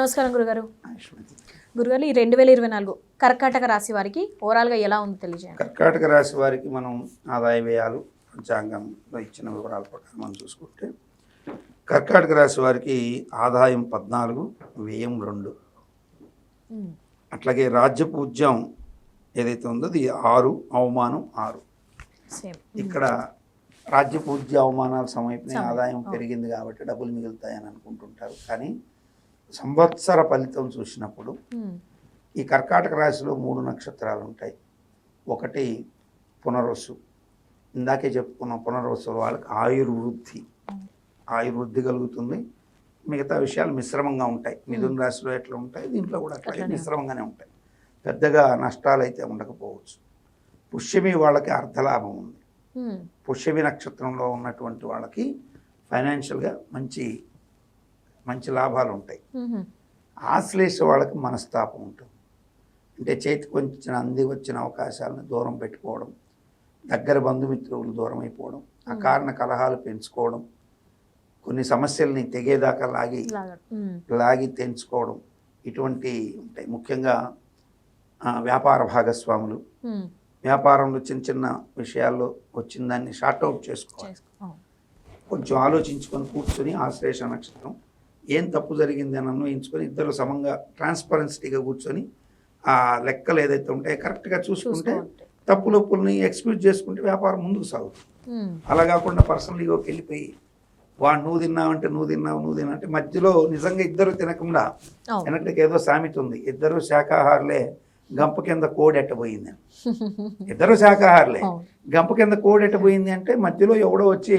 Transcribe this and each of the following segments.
నమస్కారం గురుగారు. గురుగారు ఈ రెండు వేల ఇరవై నాలుగు కర్కాటక రాశి వారికి ఓవరాల్గా ఎలా ఉంది తెలియజేయండి? కర్కాటక రాశి వారికి మనం ఆదాయ వ్యయాలు పంచాంగంలో ఇచ్చిన వివరాల ప్రకారం మనం చూసుకుంటే కర్కాటక రాశి వారికి ఆదాయం పద్నాలుగు వ్యయం రెండు. అట్లాగే రాజ్య పూజ్యం ఏదైతే ఉందో అది ఆరు అవమానం ఆరు. ఇక్కడ రాజ్య పూజ్య అవమానాలు సమయపడిన సమయం, ఆదాయం. పెరిగింది కాబట్టి డబ్బులు మిగులుతాయని అనుకుంటుంటారు. కానీ సంవత్సర ఫలితం చూసినప్పుడు ఈ కర్కాటక రాశిలో మూడు నక్షత్రాలు ఉంటాయి. ఒకటి పునర్వసు. ఇందాకే చెప్పుకున్నాం పునర్వసు వాళ్ళకి ఆయుర్వృద్ధి. ఆయుర్వృద్ధి కలుగుతుంది. మిగతా విషయాలు మిశ్రమంగా ఉంటాయి. మిథున రాశిలో ఎట్లా ఉంటాయి దీంట్లో కూడా అట్లా మిశ్రమంగానే ఉంటాయి. పెద్దగా నష్టాలు అయితే ఉండకపోవచ్చు. పుష్యమి వాళ్ళకి అర్ధలాభం ఉంది. పుష్యమి నక్షత్రంలో ఉన్నటువంటి వాళ్ళకి ఫైనాన్షియల్గా మంచి మంచి లాభాలు ఉంటాయి ఆశ్లేష వాళ్ళకి మనస్తాపం ఉంటుంది. అంటే చేతికి వచ్చిన అంది వచ్చిన అవకాశాలను దూరం పెట్టుకోవడం దగ్గర బంధుమిత్రులు దూరం అయిపోవడం అకారణ కలహాలు పెంచుకోవడం కొన్ని సమస్యల్ని తెగేదాకా లాగి లాగా తెంచుకోవడం ఇటువంటి ఉంటాయి. ముఖ్యంగా ఆ, వ్యాపార భాగస్వాములు. వ్యాపారంలో చిన్న చిన్న విషయాల్లో వచ్చిన దాన్ని షార్ట్ అవుట్ చేసుకోవాలి. కొంచెం ఆలోచించుకొని కూర్చొని ఆశ్లేష నక్షత్రం ఏం తప్పు జరిగింది అని అన్వయించుకొని ఇద్దరు సమంగా ట్రాన్స్పరెన్సీగా కూర్చొని ఆ లెక్కలు ఏదైతే ఉంటాయో కరెక్ట్గా చూసుకుంటే చూసుకోవాలి తప్పులు ఒప్పుల్ని ఎక్స్క్యూజ్ చేసుకుంటే వ్యాపారం ముందుకు సాగుతుంది. అలా కాకుండా పర్సనల్ ఈగోకి వెళ్ళిపోయి వాడు నువ్వు తిన్నావంటే నువ్వు తిన్నావు నువ్వు తిన్నావు అంటే మధ్యలో నిజంగా ఇద్దరు తినకుండా వెనక్కి ఏదో సామెత ఉంది. ఇద్దరు శాకాహారులే గంప కింద కోడి ఎట్టబోయింది అని. ఇద్దరు శాకాహారులే అవును. గంప కింద కోడి ఎట్టబోయింది అంటే మధ్యలో ఎవడో వచ్చి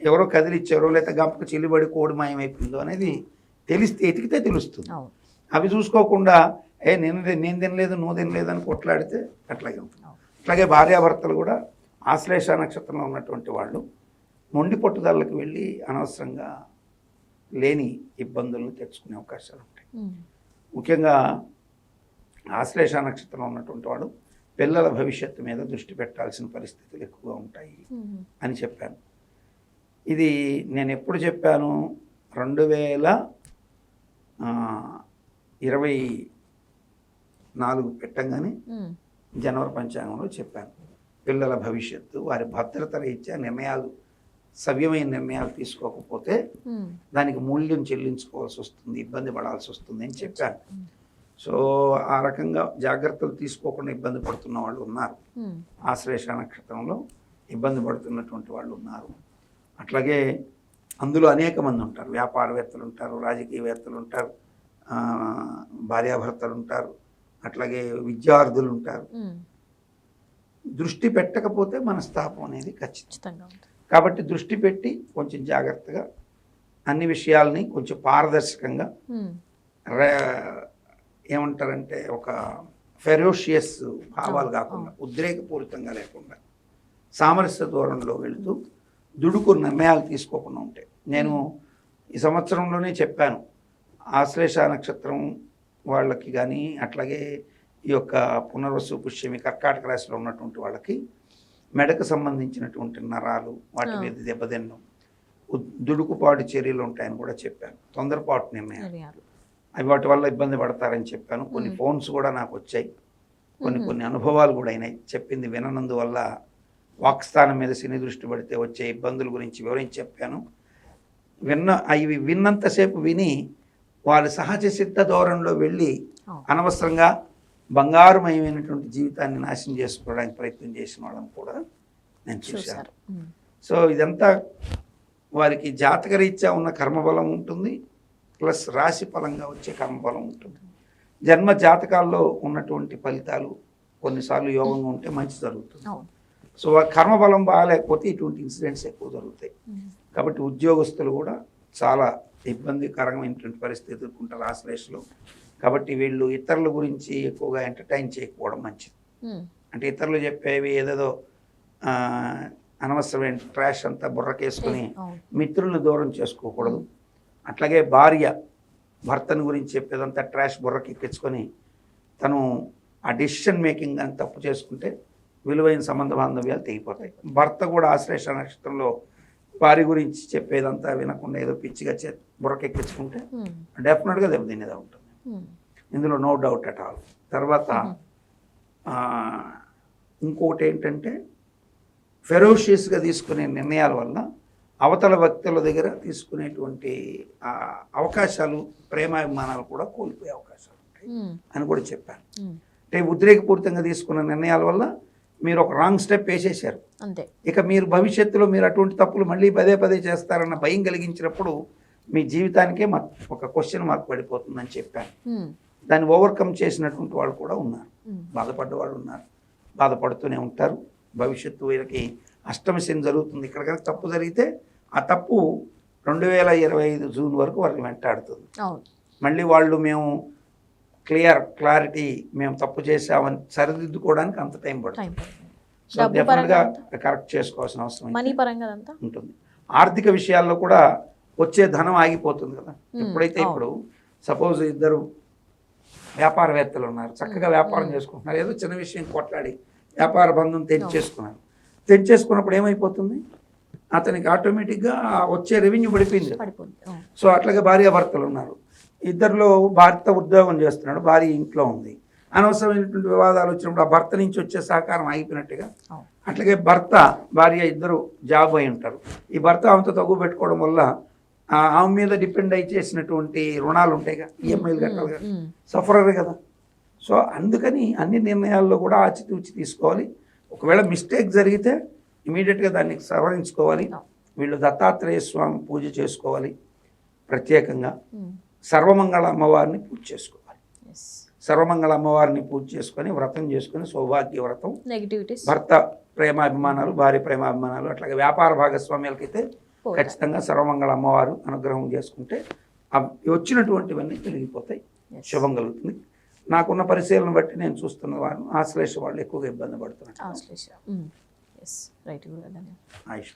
ఎవరో కదిలిచ్చారో లేకపోతే గంపకు చిల్లిబడి కోడి మాయమైపోయిందో అనేది తెలిస్తే ఎతికితే తెలుస్తుంది. అవి చూసుకోకుండా ఏ నేను నేను తినలేదు నువ్వు తినలేదు అని కొట్లాడితే అట్లాగే ఉంటుంది. అట్లాగే భార్యాభర్తలు కూడా ఆశ్లేష నక్షత్రంలో ఉన్నటువంటి వాళ్ళు మొండి పట్టుదలకు వెళ్ళి అనవసరంగా లేని ఇబ్బందులను తెచ్చుకునే అవకాశాలు ఉంటాయి. ముఖ్యంగా ఆశ్లేష నక్షత్రంలో ఉన్నటువంటి వాడు పిల్లల భవిష్యత్తు మీద దృష్టి పెట్టాల్సిన పరిస్థితులు ఎక్కువగా ఉంటాయి అని చెప్పాను. ఇది నేను ఎప్పుడు చెప్పాను? రెండు వేల ఇరవై నాలుగు పెట్టంగానే జనవరి పంచాంగంలో చెప్పాను. పిల్లల భవిష్యత్తు వారి భద్రత రీత్యా నిర్ణయాలు సవ్యమైన నిర్ణయాలు తీసుకోకపోతే దానికి మూల్యం చెల్లించుకోవాల్సి వస్తుంది ఇబ్బంది పడాల్సి వస్తుంది అని చెప్పాను. సో ఆ రకంగా జాగ్రత్తలు తీసుకోకుండా ఇబ్బంది పడుతున్న వాళ్ళు ఉన్నారు. ఆశ్లేష నక్షత్రంలో ఇబ్బంది పడుతున్నటువంటి వాళ్ళు ఉన్నారు. అట్లాగే అందులో అనేక మంది ఉంటారు. వ్యాపారవేత్తలు ఉంటారు రాజకీయవేత్తలు ఉంటారు భార్యాభర్తలు ఉంటారు అట్లాగే విద్యార్థులు ఉంటారు. దృష్టి పెట్టకపోతే మనస్తాపం అనేది ఖచ్చితం. ఖచ్చితంగా కాబట్టి దృష్టి పెట్టి కొంచెం జాగ్రత్తగా అన్ని విషయాల్ని కొంచెం పారదర్శకంగా ఏమంటారంటే ఒక ఫెరోషియస్ భావాలు కాకుండా ఉద్రేకపూరితంగా లేకుండా సామరస్య ధోరణిలో వెళుతూ దుడుకు నిర్ణయాలు తీసుకోకుండా ఉంటాయి నేను ఈ సంవత్సరంలోనే చెప్పాను ఆశ్లేష నక్షత్రం వాళ్ళకి కానీ అట్లాగే ఈ యొక్క పునర్వసు పుష్యమి కర్కాటక రాశిలో ఉన్నటువంటి వాళ్ళకి మెడకు సంబంధించినటువంటి నరాలు వాటి. మీద దెబ్బతినడం దుడుకుపాటు చర్యలు ఉంటాయని కూడా చెప్పాను తొందరపాటు నిర్ణయాలు. అవి వాటి వల్ల ఇబ్బంది పడతారని చెప్పాను కొన్ని. ఫోన్స్ కూడా నాకు వచ్చాయి కొన్ని. కొన్ని అనుభవాలు కూడా అయినాయి చెప్పింది విననందువల్ల వాక్స్థానం మీద శని దృష్టి పడితే వచ్చే ఇబ్బందుల గురించి వివరించి చెప్పాను. విన్న అవి విన్నంతసేపు విని వాళ్ళు సహజ సిద్ధ ధోరణిలో వెళ్ళి. అనవసరంగా బంగారుమయమైనటువంటి జీవితాన్ని నాశనం చేసుకోవడానికి ప్రయత్నం చేసిన వాళ్ళని కూడా నేను చూశాను. సో ఇదంతా వారికి జాతకరీత్యా ఉన్న కర్మబలం ఉంటుంది ప్లస్ రాశి ఫలంగా వచ్చే కర్మబలం ఉంటుంది. జన్మ జాతకాల్లో ఉన్నటువంటి ఫలితాలు కొన్నిసార్లు యోగంగా ఉంటే మంచి జరుగుతుంది. సో ఆ కర్మబలం బాగాలేకపోతే ఇటువంటి ఇన్సిడెంట్స్ ఎక్కువ జరుగుతాయి. కాబట్టి ఉద్యోగస్తులు కూడా చాలా ఇబ్బందికరమైనటువంటి పరిస్థితి ఎదుర్కొంటారు ఆశ్లేషలో కాబట్టి వీళ్ళు ఇతరుల గురించి ఎక్కువగా ఎంటర్టైన్ చేయకపోవడం మంచిది. అంటే ఇతరులు చెప్పేవి ఏదేదో ఆ, అనవసరమైన ట్రాష్ అంతా బుర్రకేసుకుని మిత్రులను దూరం చేసుకోకూడదు. అట్లాగే భార్య భర్తను గురించి చెప్పేదంతా ట్రాష్ బుర్రకి ఎక్కించుకొని తను ఆ డెసిషన్ మేకింగ్ అని తప్పు చేసుకుంటే విలువైన సంబంధ బాంధవ్యాలు తెగిపోతాయి. భర్త కూడా ఆశ్లేష నక్షత్రంలో వారి గురించి చెప్పేదంతా వినకుండా ఏదో పిచ్చిగా చే బుర్రకెక్కించుకుంటే డెఫినెట్గా దెబ్బతినేదే ఉంటుంది ఇందులో నో డౌట్ అట్ ఆల్. తర్వాత ఆ, ఇంకొకటి ఏంటంటే ఫెరోషియస్గా తీసుకునే నిర్ణయాల వల్ల అవతల వ్యక్తుల దగ్గర తీసుకునేటువంటి అవకాశాలు ప్రేమాభిమానాలు కూడా కోల్పోయే అవకాశాలు ఉంటాయి అని కూడా చెప్పాను అంటే ఉద్రేకపూరితంగా తీసుకున్న నిర్ణయాల వల్ల మీరు ఒక రాంగ్ స్టెప్ వేసేసారు అంతే. ఇక మీరు భవిష్యత్తులో మీరు అటువంటి తప్పులు మళ్ళీ పదే పదే చేస్తారన్న భయం కలిగించినప్పుడు మీ జీవితానికే ఒక క్వశ్చన్ మార్క్ పడిపోతుందని చెప్పాను. దాన్ని ఓవర్కమ్ చేసినటువంటి వాళ్ళు కూడా ఉన్నారు. బాధపడ్డ వాళ్ళు ఉన్నారు. బాధపడుతూనే ఉంటారు. భవిష్యత్తు వీళ్ళకి అష్టమ శని జరుగుతుంది. ఇక్కడ కనుక తప్పు జరిగితే ఆ తప్పు రెండు వేల ఇరవై ఐదు జూన్ వరకు వాళ్ళని వెంటాడుతుంది. మళ్ళీ వాళ్ళు మేము క్లియర్ క్లారిటీ మేము తప్పు చేసామని సరిదిద్దుకోవడానికి అంత టైం పడుతుంది. సో డెఫినెట్గా కరెక్ట్ చేసుకోవాల్సిన అవసరం ఉంటుంది. ఆర్థిక విషయాల్లో కూడా వచ్చే ధనం ఆగిపోతుంది కదా. ఎప్పుడైతే. ఇప్పుడు సపోజ్ ఇద్దరు వ్యాపారవేత్తలు ఉన్నారు చక్కగా వ్యాపారం చేసుకుంటున్నారు ఏదో చిన్న విషయం కొట్లాడి వ్యాపార బంధం తెంచేసుకున్నారు తెంచేసుకున్నప్పుడు ఏమైపోతుంది? అతనికి ఆటోమేటిక్గా వచ్చే రెవెన్యూ పడిపోయింది. సో అట్లాగే భార్యాభర్తలు ఉన్నారు. ఇద్దరిలో భర్త ఉద్యోగం చేస్తున్నాడు భార్య ఇంట్లో ఉంది. అనవసరమైనటువంటి వివాదాలు వచ్చినప్పుడు ఆ భర్త నుంచి వచ్చే సహకారం ఆగిపోయినట్టుగా అవును. అట్లాగే భర్త భార్య ఇద్దరు జాబ్ అయి ఉంటారు. ఈ భర్త ఆమెతో తగ్గు పెట్టుకోవడం వల్ల ఆమె మీద డిపెండ్ అయి చేసినటువంటి రుణాలు ఉంటాయిగా ఈఎంఐలు కట్టాలిగా ఉమ్, సఫరరే కదా. సో అందుకని అన్ని నిర్ణయాల్లో కూడా ఆచితూచి తీసుకోవాలి. ఒకవేళ మిస్టేక్ జరిగితే ఇమీడియట్గా దాన్ని సవరించుకోవాలి. వీళ్ళు దత్తాత్రేయ స్వామి పూజ చేసుకోవాలి. ప్రత్యేకంగా. సర్వమంగళ అమ్మవారిని పూజ చేసుకోవాలి. సర్వమంగళ అమ్మవారిని పూజ చేసుకొని వ్రతం చేసుకొని సౌభాగ్య వ్రతం నెగిటివిటీస్ భర్త ప్రేమాభిమానాలు భార్య ప్రేమాభిమానాలు అట్లాగే వ్యాపార భాగస్వామ్యాలకైతే. ఖచ్చితంగా సర్వమంగళ అమ్మవారు అనుగ్రహం చేసుకుంటే వచ్చినటువంటివన్నీ తొలగిపోతాయి. Yes. శుభం కలుగుతుంది. నాకున్న పరిశీలన బట్టి నేను చూస్తున్న వారు ఆశ్లేష వాళ్ళు ఎక్కువగా ఇబ్బంది పడుతున్నారు ఆయుష్